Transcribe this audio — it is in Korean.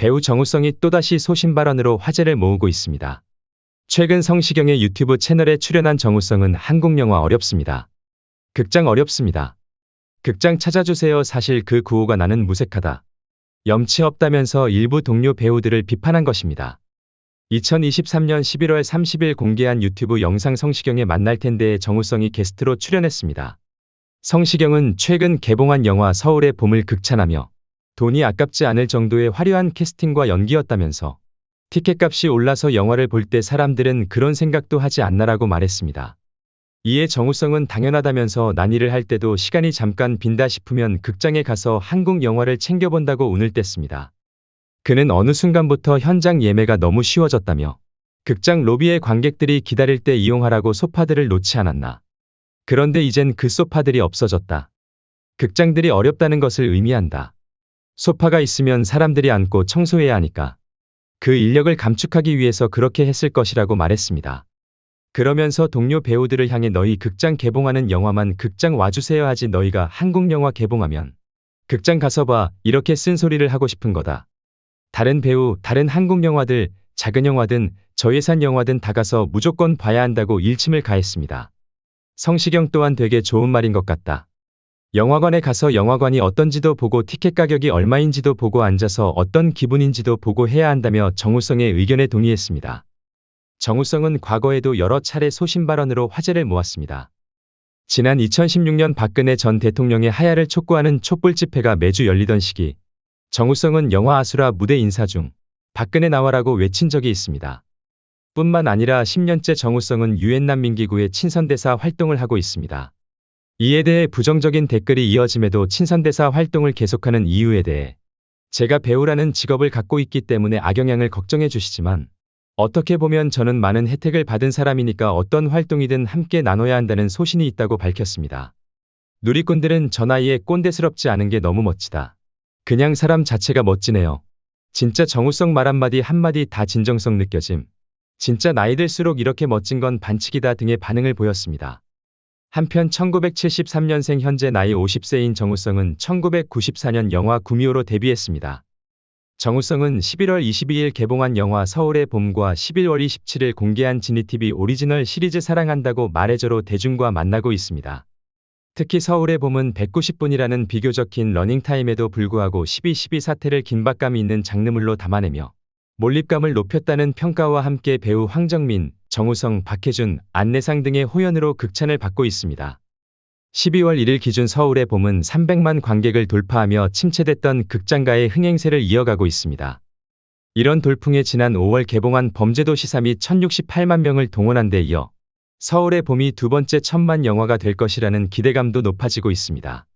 배우 정우성이 또다시 소신 발언으로 화제를 모으고 있습니다. 최근 성시경의 유튜브 채널에 출연한 정우성은 한국 영화 어렵습니다. 극장 어렵습니다. 극장 찾아주세요. 사실 그 구호가 나는 무색하다. 염치 없다면서 일부 동료 배우들을 비판한 것입니다. 2023년 11월 30일 공개한 유튜브 영상 성시경의 만날 텐데에 정우성이 게스트로 출연했습니다. 성시경은 최근 개봉한 영화 서울의 봄을 극찬하며 돈이 아깝지 않을 정도의 화려한 캐스팅과 연기였다면서 티켓값이 올라서 영화를 볼 때 사람들은 그런 생각도 하지 않나라고 말했습니다. 이에 정우성은 당연하다면서 난일을 할 때도 시간이 잠깐 빈다 싶으면 극장에 가서 한국 영화를 챙겨본다고 운을 뗐습니다. 그는 어느 순간부터 현장 예매가 너무 쉬워졌다며 극장 로비에 관객들이 기다릴 때 이용하라고 소파들을 놓지 않았나. 그런데 이젠 그 소파들이 없어졌다. 극장들이 어렵다는 것을 의미한다. 소파가 있으면 사람들이 앉고 청소해야 하니까. 그 인력을 감축하기 위해서 그렇게 했을 것이라고 말했습니다. 그러면서 동료 배우들을 향해 너희 극장 개봉하는 영화만 극장 와주세요 하지 너희가 한국 영화 개봉하면 극장 가서 봐 이렇게 쓴소리를 하고 싶은 거다. 다른 배우, 다른 한국 영화들, 작은 영화든 저예산 영화든 다 가서 무조건 봐야 한다고 일침을 가했습니다. 성시경 또한 되게 좋은 말인 것 같다. 영화관에 가서 영화관이 어떤지도 보고 티켓 가격이 얼마인지도 보고 앉아서 어떤 기분인지도 보고 해야 한다며 정우성의 의견에 동의했습니다. 정우성은 과거에도 여러 차례 소신 발언으로 화제를 모았습니다. 지난 2016년 박근혜 전 대통령의 하야를 촉구하는 촛불 집회가 매주 열리던 시기, 정우성은 영화 아수라 무대 인사 중 박근혜 나와라고 외친 적이 있습니다. 뿐만 아니라 10년째 정우성은 유엔 난민기구의 친선대사 활동을 하고 있습니다. 이에 대해 부정적인 댓글이 이어짐에도 친선대사 활동을 계속하는 이유에 대해 제가 배우라는 직업을 갖고 있기 때문에 악영향을 걱정해 주시지만 어떻게 보면 저는 많은 혜택을 받은 사람이니까 어떤 활동이든 함께 나눠야 한다는 소신이 있다고 밝혔습니다. 누리꾼들은 저 나이에 꼰대스럽지 않은 게 너무 멋지다. 그냥 사람 자체가 멋지네요. 진짜 정우성 말 한마디 한마디 다 진정성 느껴짐. 진짜 나이 들수록 이렇게 멋진 건 반칙이다 등의 반응을 보였습니다. 한편 1973년생 현재 나이 50세인 정우성은 1994년 영화 구미호로 데뷔했습니다. 정우성은 11월 22일 개봉한 영화 서울의 봄과 11월 27일 공개한 지니TV 오리지널 시리즈 사랑한다고 말해줘로 대중과 만나고 있습니다. 특히 서울의 봄은 190분이라는 비교적 긴 러닝타임에도 불구하고 12-12 사태를 긴박감이 있는 장르물로 담아내며 몰입감을 높였다는 평가와 함께 배우 황정민, 정우성, 박해준, 안내상 등의 호연으로 극찬을 받고 있습니다. 12월 1일 기준 서울의 봄은 300만 관객을 돌파하며 침체됐던 극장가의 흥행세를 이어가고 있습니다. 이런 돌풍에 지난 5월 개봉한 범죄도시 3이 1068만 명을 동원한 데 이어 서울의 봄이 두 번째 천만 영화가 될 것이라는 기대감도 높아지고 있습니다.